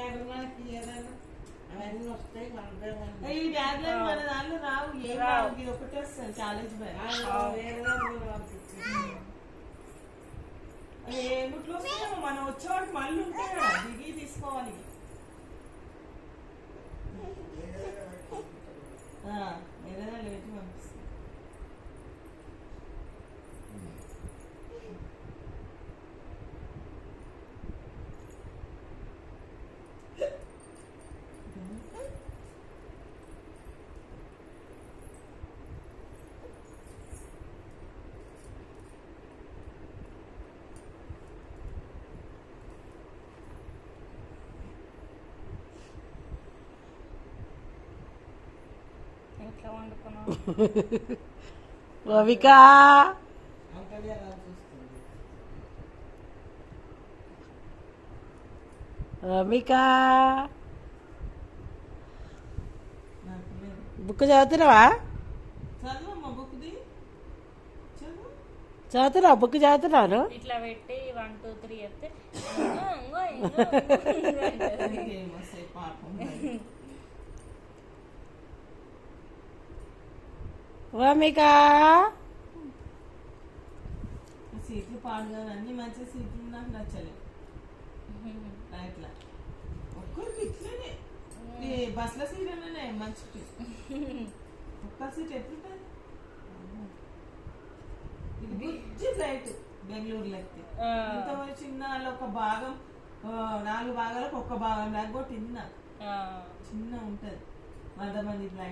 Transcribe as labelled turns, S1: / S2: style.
S1: బ్యాగులు అవన్నీ వస్తాయి
S2: ఈ బ్యాగ్లో మన దాంట్లో రావు ఏం
S3: రావు.
S2: ఇది ఒకటే వస్తుంది. అది ఏమిట్లో వస్తాయేమో మనం వచ్చేవాడికి మళ్ళీ కదా దిగి తీసుకోవాలి
S4: రవిక!
S1: అంతనే అలా చూస్తుంది
S4: రమిక బుక్ చదువుతున్నావా చదువుతున్నావు? బుక్ చదువుతున్నాను
S3: ఇట్లా పెట్టి వన్ టూ త్రీ చెప్తే
S4: రమిక
S2: సీట్లు పాడుగా అన్ని మంచి సీట్లు నాకు నచ్చలేదు ఇట్లా ఒక్కరికి ఇట్లనే. ఈ బస్సుల సీట్ అనే మంచి ఒక్క సీట్ ఎట్లుంటుంది? ఇది బుజ్జి ఫ్లైట్ బెంగళూరు లెక్కి
S3: ఆ.
S2: ఇంత చిన్న వాళ్ళ ఒక భాగం నాలుగు భాగాలకు ఒక్క భాగం లేకపోతే తిన్నా. చిన్న ఉంటది. వంద మంది ఫ్లైట్.